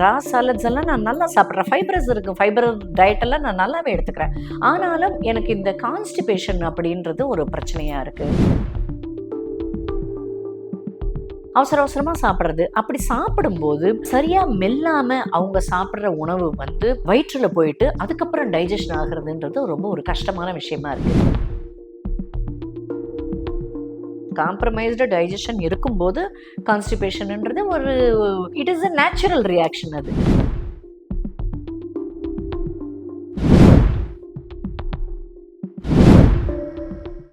ரா salads எல்லாம் நான் நல்லா சாப்பிட்றேன். ஃபைபரஸ் இருக்குது ஃபைபர் டயட்டெல்லாம் நான் நல்லாவே எடுத்துக்கிறேன். ஆனாலும் எனக்கு இந்த கான்ஸ்டிபேஷன் அப்படின்றது ஒரு பிரச்சனையாக இருக்குது அவசர அவசரமாக சாப்பிட்றது. அப்படி சாப்பிடும்போது சரியாக மெல்லாமல் அவங்க சாப்பிட்ற உணவு வந்து வயிற்றில் போயிட்டு அதுக்கப்புறம் டைஜஷன் ஆகுறதுன்றது ரொம்ப ஒரு கஷ்டமான விஷயமா இருக்குது காம்ப்ரமைஸ்டு டைஜஷன் இருக்கும்போது கான்ஸ்டிபேஷன்ன்றது ஒரு it is a natural reaction அது.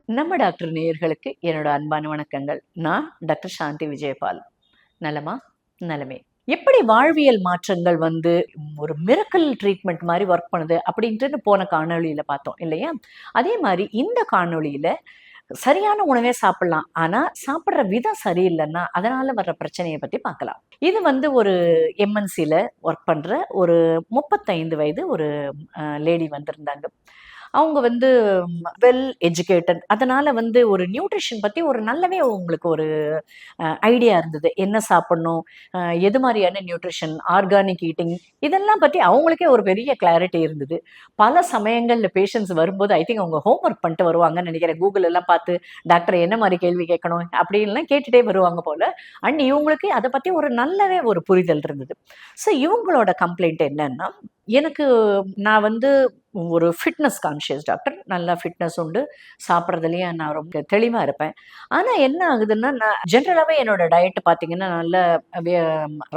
நம்ம டாக்டர் நேயர்களுக்கு என்னோட அன்பான வணக்கங்கள். நான் டாக்டர் சாந்தி விஜயபால். நலமா? நலமே. எப்படி வாழ்வியல் மாற்றங்கள் வந்து ஒரு மிரக்கல் ட்ரீட்மெண்ட் மாதிரி ஒர்க் பண்ணுது அப்படின்ட்டு போன காணொலியில் பார்த்தோம் இல்லையா? அதே மாதிரி இந்த காணொலியில் சரியான உணவே சாப்பிடலாம். ஆனா சாப்பிட்ற விதம் சரியில்லைன்னா அதனால வர்ற பிரச்சனையை பத்தி பார்க்கலாம். இது வந்து ஒரு எம்என்சியில ஒர்க் பண்ற ஒரு முப்பத்தைந்து வயது ஒரு லேடி வந்திருந்தாங்க. அவங்க வந்து வெல் எஜுகேட்டட் அதனால் வந்து ஒரு நியூட்ரிஷன் பற்றி ஒரு நல்லவே உங்களுக்கு ஒரு ஐடியா இருந்தது. என்ன சாப்பிடணும்? எது மாதிரியான நியூட்ரிஷன் ஆர்கானிக் ஈட்டிங் இதெல்லாம் பற்றி அவங்களுக்கே ஒரு பெரிய கிளாரிட்டி இருந்தது. பல சமயங்களில் பேஷண்ட்ஸ் வரும்போது ஐ திங்க் அவங்க ஹோம்ஒர்க் பண்ணிட்டு வருவாங்கன்னு நினைக்கிறேன். கூகுள் எல்லாம் பார்த்து டாக்டர் என்ன மாதிரி கேள்வி கேட்கணும்? அப்படின்லாம் கேட்டுட்டே வருவாங்க போல. அண்ட் இவங்களுக்கு அதை பற்றி ஒரு நல்லவே ஒரு புரிதல் இருந்தது. ஸோ இவங்களோட கம்ப்ளைண்ட் என்னன்னா எனக்கு நான் வந்து ஒரு ஃபிட்னஸ் கான்ஷியஸ் டாக்டர் நல்லா ஃபிட்னஸ் உண்டு. சாப்பிட்றதுலையே நான் ரொம்ப தெளிவாக இருப்பேன். ஆனால் என்ன ஆகுதுன்னா நான் ஜென்ரலாகவே என்னோட டயட் பார்த்தீங்கன்னா நல்ல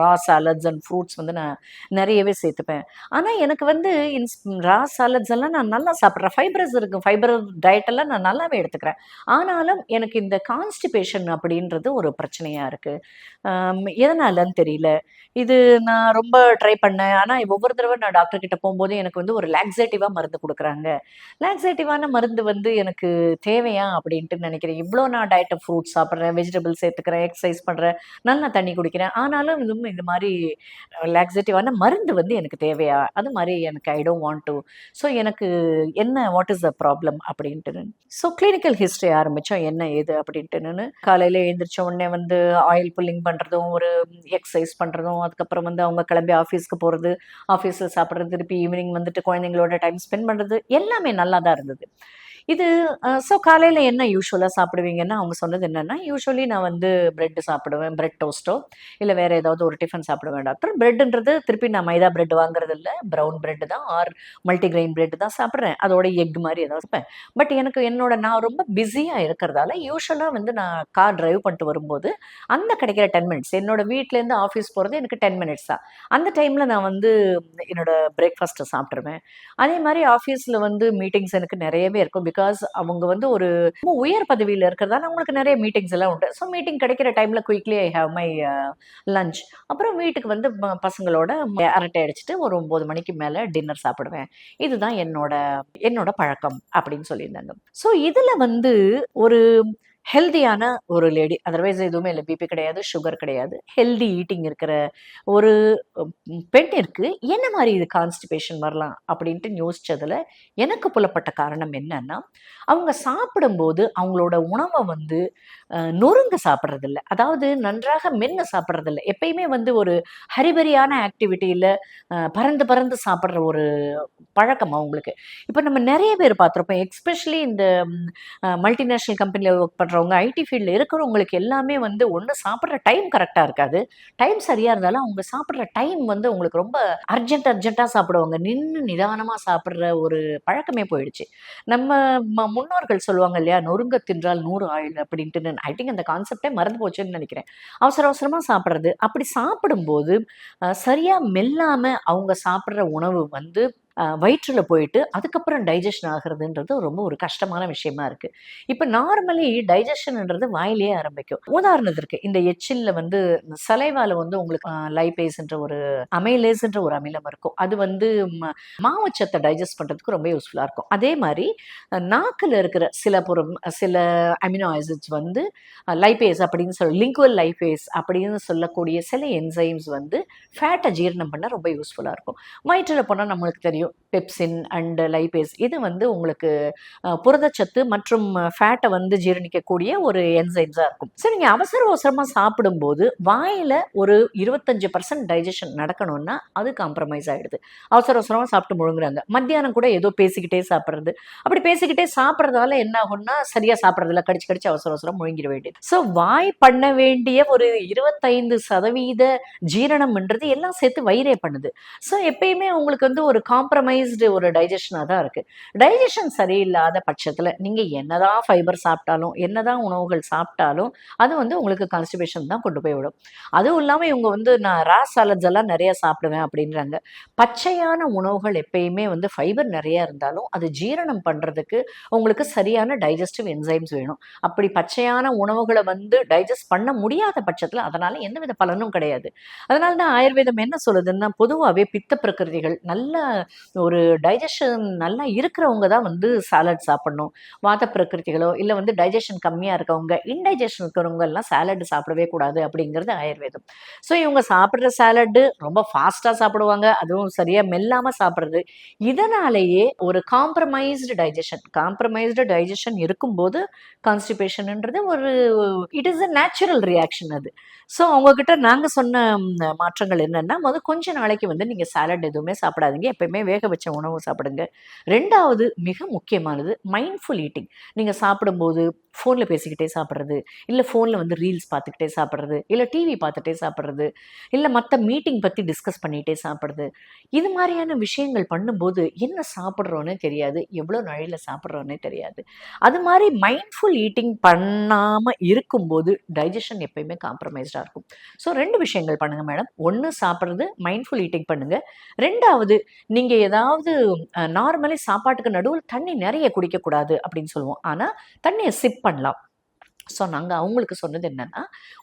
ரா சாலட்ஸ் அண்ட் ஃப்ரூட்ஸ் வந்து நான் நிறையவே சேர்த்துப்பேன். ஆனால் எனக்கு வந்து இன்ஸ் ரா சாலட்ஸ் எல்லாம் நான் நல்லா சாப்பிட்றேன். ஃபைபரஸ் இருக்குது ஃபைபர் டயட்டெல்லாம் நான் நல்லாவே எடுத்துக்கிறேன். ஆனாலும் எனக்கு இந்த கான்ஸ்டிபேஷன் அப்படின்றது ஒரு பிரச்சனையாக இருக்குது எதனாலன்னு தெரியல. இது நான் ரொம்ப ட்ரை பண்ணேன். ஆனால் ஒவ்வொரு தடவை நான் டாக்டர் கிட்ட போகும்போது எனக்கு வந்து ஒரு லாக்ஸேட்டிவா மருந்து கொடுக்குறாங்க. லாக்ஸேட்டிவான மருந்து வந்து எனக்கு தேவையா அப்படின்ட்டு நினைக்கிறேன். இவ்வளோ நான் டயட்டை ஃப்ரூட்ஸ் சாப்பிட்றேன் வெஜிடபிள்ஸ் சேர்த்துக்கிறேன் எக்ஸசைஸ் பண்ணுறேன் நல்லா தண்ணி குடிக்கிறேன். ஆனாலும் இதுவும் இந்த மாதிரி லாக்ஸேட்டிவான மருந்து வந்து எனக்கு தேவையா? அது மாதிரி எனக்கு I don't want to so எனக்கு என்ன வாட் இஸ் த ப்ராப்ளம் அப்படின்ட்டு ஸோ கிளினிக்கல் ஹிஸ்ட்ரி ஆரம்பித்தோம் என்ன ஏது அப்படின்ட்டுன்னு காலையில் எழுந்திரிச்ச உடனே வந்து ஆயில் புல்லிங் பண்ணுறதும் ஒரு எக்ஸசைஸ் பண்ணுறதும் அதுக்கப்புறம் வந்து அவங்க கிளம்பி ஆஃபீஸ்க்கு போகிறது ஆஃபீஸில் சாப்பிட்றது திருப்பி ஈவினிங் வந்துட்டு குழந்தைங்களோட டைம் ஸ்பெண்ட் பண்ணுறது எல்லாமே நல்லா தான் இருந்தது. இது ஸோ காலையில் என்ன யூஸ்வலாக சாப்பிடுவீங்கன்னா அவங்க சொன்னது என்னென்னா யூஸ்வலி நான் வந்து பிரெட் சாப்பிடுவேன் பிரெட் டோஸ்ட்டோ இல்லை வேறு ஏதாவது ஒரு டிஃபன் சாப்பிடுவேன் டாக்டர் பிரெட்ன்றது திருப்பி நான் மைதா பிரெட் வாங்குறது இல்லை ப்ரௌன் பிரெட் தான் ஆர் மல்டிகிரெயின் பிரெட் தான் சாப்பிட்றேன். அதோட எக் மாதிரி ஏதாவது இருப்பேன் பட் எனக்கு என்னோட நான் ரொம்ப பிஸியாக இருக்கிறதால யூஸ்வலாக வந்து நான் கார் டிரைவ் பண்ணிட்டு வரும்போது அந்த கிடைக்கிற டென் மினிட்ஸ் என்னோட வீட்டிலேருந்து ஆஃபீஸ் போகிறது எனக்கு டென் மினிட்ஸ் தான். அந்த டைமில் நான் வந்து என்னோட பிரேக்ஃபாஸ்ட்டை சாப்பிட்ருவேன் அதே மாதிரி ஆஃபீஸில் வந்து மீட்டிங்ஸ் எனக்கு நிறையவே இருக்கும் பிகாஸ் அவங்க வந்து ஒரு ரொம்ப உயர் பதவியில் இருக்கிறதால அவங்களுக்கு நிறைய மீட்டிங்ஸ் எல்லாம் உண்டு. ஸோ மீட்டிங் கிடைக்கிற டைமில் quickly I have my lunch அப்புறம் வீட்டுக்கு வந்து பசங்களோட அரட்டை அடிச்சுட்டு ஒரு ஒம்பது மணிக்கு மேலே டின்னர் சாப்பிடுவேன். இதுதான் என்னோட என்னோட பழக்கம் அப்படின்னு சொல்லியிருந்தாங்க. ஸோ இதில் வந்து ஒரு ஹெல்தியான ஒரு லேடி அதர்வைஸ் எதுவுமே இல்லை. பிபி கிடையாது சுகர் கிடையாது. ஹெல்தி ஈட்டிங் இருக்கிற ஒரு பெண்ணிற்கு என்ன மாதிரி இது கான்ஸ்டிபேஷன் வரலாம் அப்படின்ட்டு யோசித்ததில் எனக்கு புலப்பட்ட காரணம் என்னன்னா அவங்க சாப்பிடும்போது அவங்களோட உணவை வந்து நொறுங்க சாப்பிட்றதில்ல. அதாவது நன்றாக மென்று சாப்பிட்றதில்ல. எப்பயுமே வந்து ஒரு ஹரிபரியான ஆக்டிவிட்டியில் பறந்து பறந்து சாப்பிட்ற ஒரு பழக்கம் அவங்களுக்கு. இப்போ நம்ம நிறைய பேர் பார்த்துருப்போம். எக்ஸ்பெஷலி இந்த மல்டிநேஷ்னல் கம்பெனியில் ஒர்க் பண்ணுற பண்ணுறவங்க ஐடி ஃபீல்டில் இருக்கிறவங்களுக்கு எல்லாமே வந்து ஒன்று சாப்பிட்ற டைம் கரெக்டாக இருக்காது. டைம் சரியாக இருந்தாலும் அவங்க சாப்பிட்ற டைம் வந்து உங்களுக்கு ரொம்ப அர்ஜென்ட் அர்ஜென்ட்டாக சாப்பிடுவாங்க. நின்று நிதானமாக சாப்பிட்ற ஒரு பழக்கமே போயிடுச்சு. நம்ம ம- முன்னோர்கள் சொல்லுவாங்க இல்லையா நொறுங்க தின்றால் நூறு ஆயுள் அப்படின்ட்டு. ஐ திங்க் அந்த கான்செப்டே மறந்து போச்சுன்னு நினைக்கிறேன். அவசர அவசரமாக சாப்பிட்றது. அப்படி சாப்பிடும்போது சரியாக மெல்லாமல் அவங்க சாப்பிட்ற உணவு வந்து வயிற்றில் போயிட்டு அதுக்கப்புறம் டைஜஷன் ஆகுறதுன்றது ரொம்ப ஒரு கஷ்டமான விஷயமா இருக்கு. இப்போ நார்மலி டைஜஷன்ன்றது வாயிலேயே ஆரம்பிக்கும். உதாரணத்திற்கு இந்த எச்சில்ல வந்து சலைவால வந்து உங்களுக்கு லைபேஸ்ன்ற ஒரு அமைலேஸ்ன்ற ஒரு அமிலம் இருக்கும். அது வந்து மாவச்சத்தை டைஜஸ்ட் பண்ணுறதுக்கு ரொம்ப யூஸ்ஃபுல்லாக இருக்கும். அதே மாதிரி நாக்கில் இருக்கிற சில பொருள் சில அமினோ ஆசிட்ஸ் வந்து லைபேஸ் அப்படின்னு சொல்ல லிங்குவல் லைபேஸ் அப்படின்னு சொல்லக்கூடிய சில என்சைம்ஸ் வந்து ஃபேட்டை ஜீரணம் பண்ண ரொம்ப யூஸ்ஃபுல்லாக இருக்கும். வயிற்றில் போனால் நம்மளுக்கு தெரியும் தெரியும் பெப்சின் அண்ட் லைபேஸ் இது வந்து உங்களுக்கு புரதச்சத்து மற்றும் ஃபேட்டை வந்து ஜீரணிக்கக்கூடிய ஒரு என்சைம்ஸாக இருக்கும். சரி நீங்கள் அவசர அவசரமாக சாப்பிடும்போது வாயில் ஒரு இருபத்தஞ்சு பர்சன்ட் டைஜஷன் நடக்கணும்னா அது காம்ப்ரமைஸ் ஆகிடுது அவசர அவசரமாக சாப்பிட்டு முழுங்குறாங்க. மத்தியானம் கூட ஏதோ பேசிக்கிட்டே சாப்பிட்றது. அப்படி பேசிக்கிட்டே சாப்பிட்றதால என்ன ஆகும்னா சரியாக சாப்பிட்றதில்ல கடிச்சு கடிச்சு அவசர அவசரம் முழுங்கிட வேண்டியது. ஸோ வாய் பண்ண வேண்டிய ஒரு இருபத்தைந்து சதவீத ஜீரணம்ன்றது எல்லாம் சேர்த்து வயிறே பண்ணுது. ஸோ எப்பயுமே உங்களுக்கு வந்து ஒரு காம்ப்ரமைஸ்டு ஒரு டைஜஷனாக தான் இருக்குது டைஜஷன் சரியில்லாத பட்சத்தில் நீங்கள் என்னதான் ஃபைபர் சாப்பிட்டாலும் என்னதான் உணவுகள் சாப்பிட்டாலும் அது வந்து உங்களுக்கு கான்ஸ்டிபேஷன் தான் கொண்டு போய் விடும். அதுவும் இல்லாமல் இவங்க வந்து நான் ரா சாலட்ஸ் எல்லாம் நிறைய சாப்பிடுவேன் அப்படின்றாங்க. பச்சையான உணவுகள் எப்பயுமே வந்து ஃபைபர் நிறைய இருந்தாலும் அது ஜீரணம் பண்ணுறதுக்கு உங்களுக்கு சரியான டைஜஸ்டிவ் என்சைம்ஸ் வேணும். அப்படி பச்சையான உணவுகளை வந்து டைஜஸ்ட் பண்ண முடியாத பட்சத்தில் அதனால் எந்தவித பலனும் கிடையாது. அதனால தான் ஆயுர்வேதம் என்ன சொல்லுதுன்னா பொதுவாகவே பித்த பிரகிருதிகள் நல்ல ஒரு டைஜஷன் நல்லா இருக்கிறவங்க தான் வந்து சாலட் சாப்பிடணும். வாத பிரகிருதிகளோ இல்லை வந்து டைஜஷன் கம்மியாக இருக்கவங்க இன்டைஜஷன் இருக்கிறவங்க எல்லாம் சாலட் சாப்பிடவே கூடாது அப்படிங்கிறது ஆயுர்வேதம். ஸோ இவங்க சாப்பிட்ற சாலட்டு ரொம்ப ஃபாஸ்ட்டாக சாப்பிடுவாங்க அதுவும் சரியாக மெல்லாமல் சாப்பிட்றது. இதனாலேயே ஒரு காம்ப்ரமைஸ்டு டைஜஷன் காம்ப்ரமைஸ்டு டைஜஷன் இருக்கும்போது கான்ஸ்டிபேஷன்ன்றது ஒரு it is a natural reaction அது. ஸோ அவங்கக்கிட்ட நாங்கள் சொன்ன மாற்றங்கள் என்னென்னா முதல் கொஞ்ச நாளைக்கு வந்து நீங்கள் சாலட் எதுவுமே சாப்பிடாதீங்க எப்பயுமே வேக வச்ச உணவு சாப்பிடுங்க. ரெண்டாவது மிக முக்கியமானது மைண்ட்ஃபுல் ஈட்டிங் நீங்கள் சாப்பிடும்போது ஃபோனில் பேசிக்கிட்டே சாப்பிட்றது இல்லை ஃபோனில் வந்து ரீல்ஸ் பார்த்துக்கிட்டே சாப்பிட்றது இல்லை டிவி பார்த்துட்டே சாப்பிட்றது இல்லை மற்ற மீட்டிங் பற்றி டிஸ்கஸ் பண்ணிகிட்டே சாப்பிட்றது. இது மாதிரியான விஷயங்கள் பண்ணும்போது என்ன சாப்பிட்றோன்னே தெரியாது எவ்வளோ நழையில் சாப்பிட்றோன்னே தெரியாது. அது மாதிரி மைண்ட்ஃபுல் ஈட்டிங் பண்ணாமல் இருக்கும்போது டைஜஷன் எப்பயுமே காம்ப்ரமைஸ்டாக இருக்கும். ஸோ ரெண்டு விஷயங்கள் பண்ணுங்கள் மேடம் ஒன்று சாப்பிட்றது மைண்ட்ஃபுல் ஈட்டிங் பண்ணுங்கள் ரெண்டாவது நீங்கள் ஏதாவது நார்மலி சாப்பாட்டுக்கு நடுவில் தண்ணி நிறைய குடிக்கக்கூடாது அப்படின்னு சொல்லுவோம். ஆனால் தண்ணியை சிப் பண்ணலாம். ஸோ நாங்கள் அவங்களுக்கு சொன்னது என்னென்னா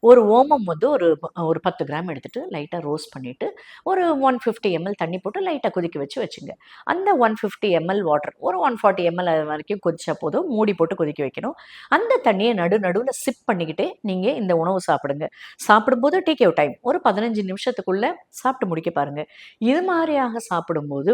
ஒரு ஓமம் வந்து ஒரு ஒரு பத்து கிராம் எடுத்துகிட்டு லைட்டாக ரோஸ்ட் பண்ணிவிட்டு ஒரு ஒன் ஃபிஃப்டி எம்எல் தண்ணி போட்டு லைட்டாக கொதிக்க வச்சு வச்சுங்க. அந்த ஒன் ஃபிஃப்டி எம்எல் வாட்டர் ஒரு ஒன் ஃபார்ட்டி எம்எல் வரைக்கும் கொதிச்சா போதும் மூடி போட்டு கொதிக்க வைக்கணும். அந்த தண்ணியை நடு நடுவில் சிப் பண்ணிக்கிட்டே நீங்கள் இந்த உணவு சாப்பிடுங்க. சாப்பிடும்போது டேக் அவுட் டைம் ஒரு பதினஞ்சு நிமிஷத்துக்குள்ளே சாப்பிட்டு முடிக்க பாருங்கள் இது மாதிரியாக சாப்பிடும்போது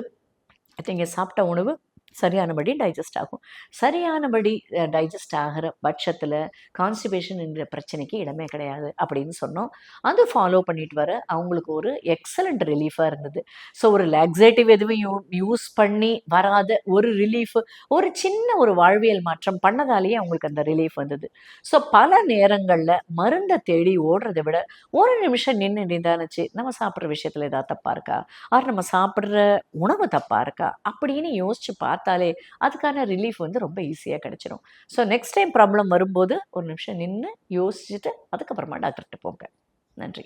நீங்கள் சாப்பிட்ட உணவு சரியானபடி டைஜஸ்ட் ஆகும். சரியானபடி டைஜஸ்ட் ஆகிற பட்சத்தில் கான்ஸ்டிபேஷன் என்ற பிரச்சனைக்கு இடமே கிடையாது அப்படின்னு சொன்னோம். அது ஃபாலோ பண்ணிட்டு வர அவங்களுக்கு ஒரு எக்ஸலண்ட் ரிலீஃபாக இருந்தது. ஸோ ஒரு லாக்ஸேட்டிவ் எதுவும் யூ யூஸ் பண்ணி வராத ஒரு ரிலீஃப் ஒரு சின்ன ஒரு வாழ்வியல் மாற்றம் பண்ணதாலேயே அவங்களுக்கு அந்த ரிலீஃப் வந்தது. ஸோ பல நேரங்களில் மருந்தை தேடி ஓடுறதை விட ஒரு நிமிஷம் நின்று நிதானிச்சு நம்ம சாப்பிட்ற விஷயத்தில் ஏதாவது தப்பாக இருக்கா? ஆர் நம்ம சாப்பிட்ற உணவு தப்பாக இருக்கா? அப்படின்னு யோசிச்சு பார்த்தாலே அதுக்கான ரிலீஃப் வந்து ரொம்ப ஈஸியாக கிடச்சிடும் ஸோ நெக்ஸ்ட் டைம் ப்ராப்ளம் வரும்போது ஒரு நிமிஷம் நின்று யோசிச்சுட்டு அதுக்கப்புறமா டாக்டர்கிட்ட போங்க. நன்றி.